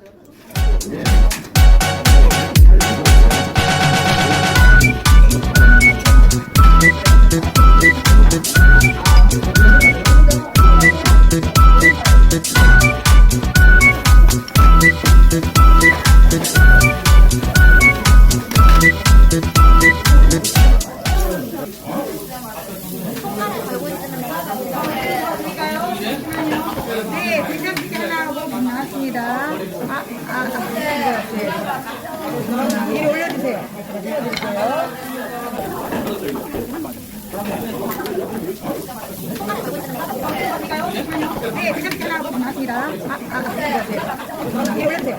네, 하 나왔습니다. 아, 아, 아, 네, 네. 이리 올려주세요. 네, 먹고 나왔습니다. 아, 아, 네, 네. 이리 올려주세요.